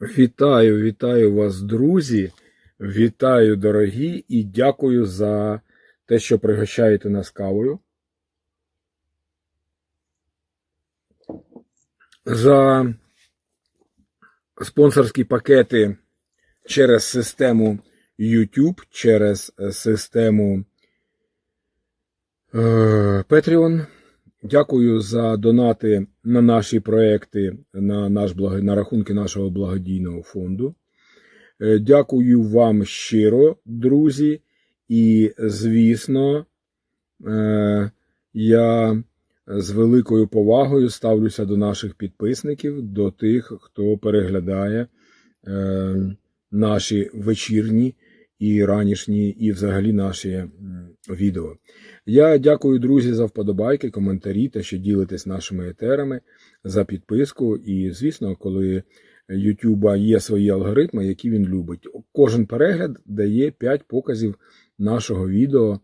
Вітаю, вітаю вас, друзі. Вітаю, дорогі, і дякую за те, що пригощаєте нас кавою. За спонсорські пакети через систему YouTube, через систему е, Patreon. Дякую за донати на наші проекти, на, наш на рахунки нашого благодійного фонду. Е, Дякую вам щиро, друзі. І, звісно, е, я з великою повагою ставлюся до наших підписників, до тих, хто переглядає е, наші вечірні і ранішні, і взагалі наші відео. Я дякую, друзі, за вподобайки, коментарі та що ділитесь нашими етерами, за підписку. І, звісно, коли YouTube є свої алгоритми, які він любить. Кожен перегляд дає 5 показів нашого відео е,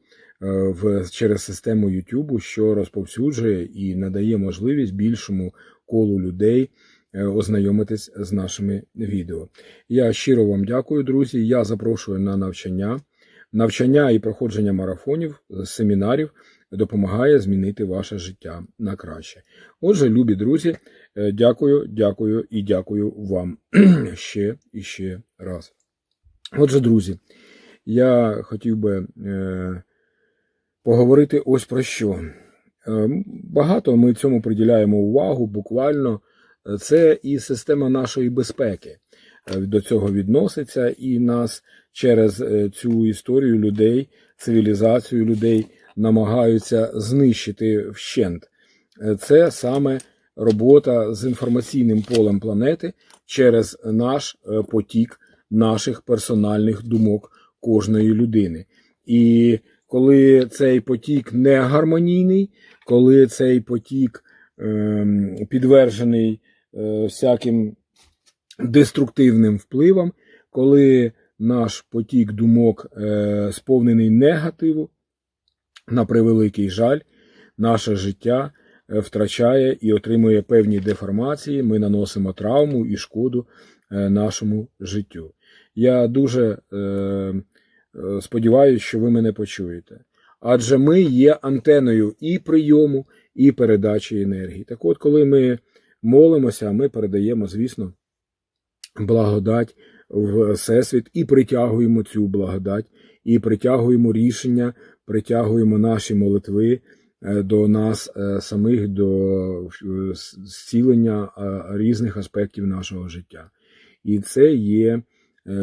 в, через систему YouTube, що розповсюджує і надає можливість більшому колу людей ознайомитись з нашими відео. Я щиро вам дякую, друзі. Я запрошую на навчання. Навчання і проходження марафонів, е, семінарів допомагає змінити ваше життя на краще. Отже, любі друзі, е, дякую, дякую і дякую вам ще і ще раз. Отже, друзі, я хотів би е, поговорити ось про що. Е, Багато ми цьому приділяємо увагу, буквально Е, це і система нашої безпеки е, до цього відноситься, і нас через е, цю історію людей, цивілізацію людей намагаються знищити вщент. Е, Це саме робота з інформаційним полем планети через наш потік наших персональних думок кожної людини. І коли цей потік не гармонійний, коли цей потік ем, підтверджений е, всяким деструктивним впливам, коли наш потік думок е, сповнений негативу, на превеликий жаль, наше життя е, втрачає і отримує певні деформації, ми наносимо травму і шкоду е, нашому життю. Я дуже е, е, сподіваюся, що ви мене почуєте. Адже ми є антеною і прийому, і передачі енергії. Так от, коли ми молимося, а ми передаємо, звісно, благодать в Всесвіт і притягуємо цю благодать, і притягуємо рішення, притягуємо наші молитви е, до нас е, самих, до е, зцілення різних аспектів нашого життя. І це є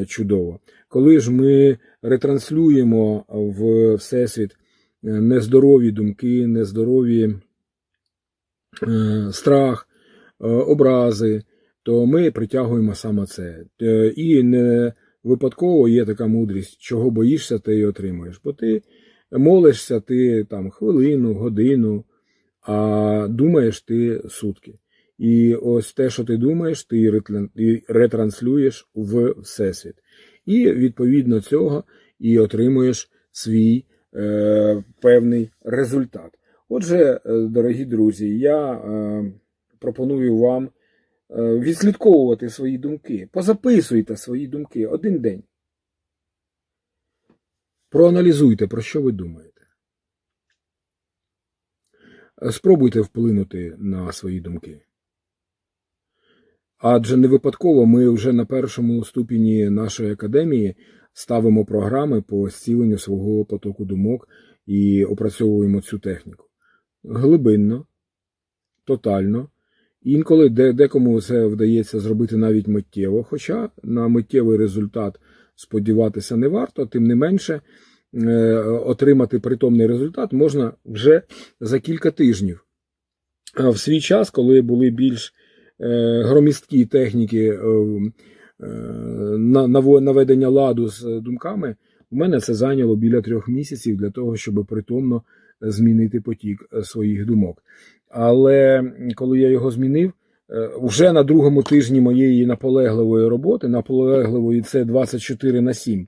чудово. Коли ж ми ретранслюємо в Всесвіт нездорові думки, нездорові страх, образи, то ми притягуємо саме це. Е, І не випадково є така мудрість, чого боїшся, ти і отримуєш. Бо ти молишся ти там хвилину, годину, а думаєш ти сутки. І ось те, що ти думаєш, ти ретранслюєш в Всесвіт. І відповідно цього і отримуєш свій е, певний результат. Отже, е, дорогі друзі, я е, пропоную вам е, відслідковувати свої думки. Позаписуйте свої думки один день. Проаналізуйте, про що ви думаєте. Спробуйте вплинути на свої думки. Адже не випадково ми вже на першому ступені нашої академії ставимо програми по зціленню свого потоку думок і опрацьовуємо цю техніку. Глибинно, тотально. Інколи декому це вдається зробити навіть миттєво, хоча на миттєвий результат сподіватися не варто, тим не менше е, отримати притомний результат можна вже за кілька тижнів. В свій час, коли були більш е, громісткі техніки е, наведення ладу з думками, у мене це зайняло біля трьох місяців для того, щоб притомно змінити потік своїх думок. Але коли я його змінив, е, вже на другому тижні моєї наполегливої роботи, наполегливої це 24 на 7,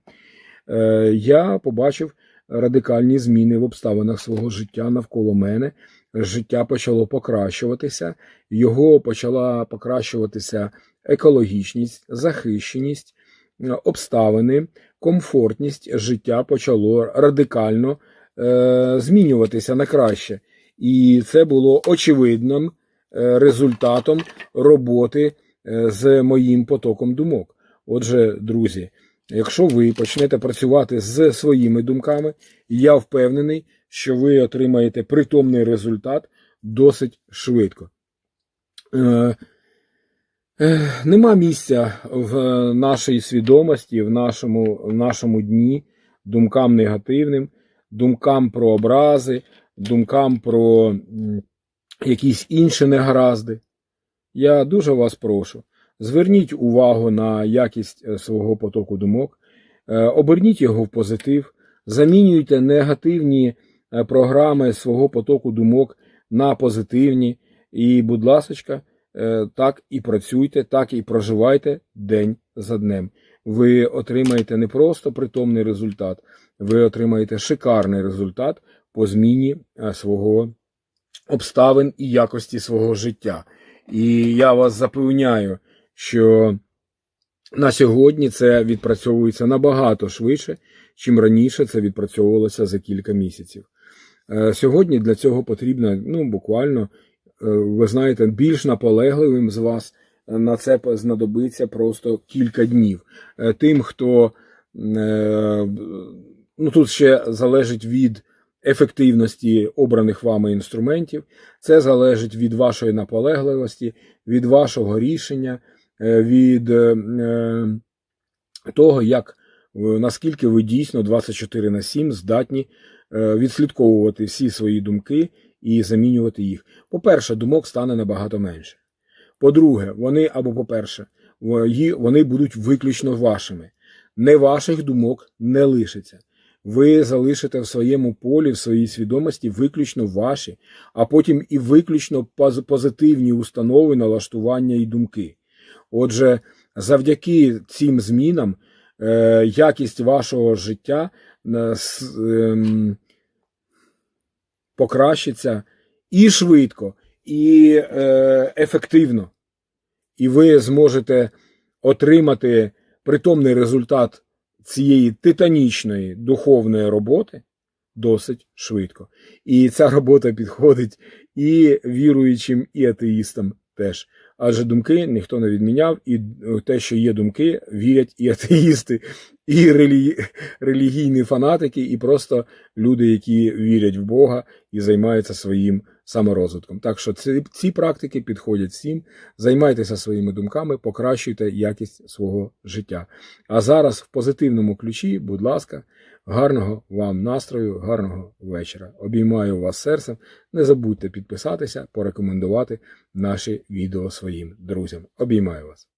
е, я побачив радикальні зміни в обставинах свого життя навколо мене. Життя почало покращуватися, його почала покращуватися екологічність, захищеність, е, обставини, комфортність життя почало радикально е, змінюватися на краще. І це було очевидним е, результатом роботи е, з моїм потоком думок. Отже, друзі, якщо ви почнете працювати з своїми думками, я впевнений, що ви отримаєте притомний результат досить швидко. Е, Нема місця в нашій свідомості, в нашому, в нашому дні думкам негативним, думкам про образи, думкам про якісь інші негаразди. Я дуже вас прошу, зверніть увагу на якість е, свого потоку думок, е, оберніть його в позитив, замінюйте негативні е, програми свого потоку думок на позитивні. І, будь ласочка, е, так і працюйте, так і проживайте день за днем. Ви отримаєте не просто притомний результат, ви отримаєте шикарний результат по зміні е, свого обставин і якості свого життя. І я вас запевняю, що на сьогодні це відпрацьовується набагато швидше, чим раніше це відпрацьовувалося за кілька місяців. Е, Сьогодні для цього потрібно ну, буквально, е, ви знаєте, більш наполегливим з вас на це знадобиться просто кілька днів. Тим, хто ну тут ще залежить від ефективності обраних вами інструментів, це залежить від вашої наполегливості, від вашого рішення, е, від е, е, того, як наскільки ви дійсно 24 на 7 здатні відслідковувати всі свої думки і замінювати їх. По-перше, думок стане набагато менше. По-друге, вони або по-перше, вони будуть виключно вашими. Не ваших думок не лишиться. Ви залишите в своєму полі, в своїй свідомості виключно ваші, а потім і виключно позитивні установи, налаштування і думки. Отже, завдяки цим змінам е, якість вашого життя е, ем, покращиться і швидко, і е, ефективно. І ви зможете отримати притомний результат цієї титанічної духовної роботи досить швидко. І ця робота підходить і віруючим, і атеїстам теж. Адже думки ніхто не відміняв, і те, що є думки, вірять і атеїсти, і релі... релігійні фанатики, і просто люди, які вірять в Бога і займаються своїм саморозвитком. Так що ці, ці практики підходять всім. Займайтеся своїми думками, покращуйте якість свого життя. А зараз в позитивному ключі, будь ласка, гарного вам настрою, гарного вечора. Обіймаю вас серцем. Не забудьте підписатися, порекомендувати наші відео своїм друзям. Обіймаю вас.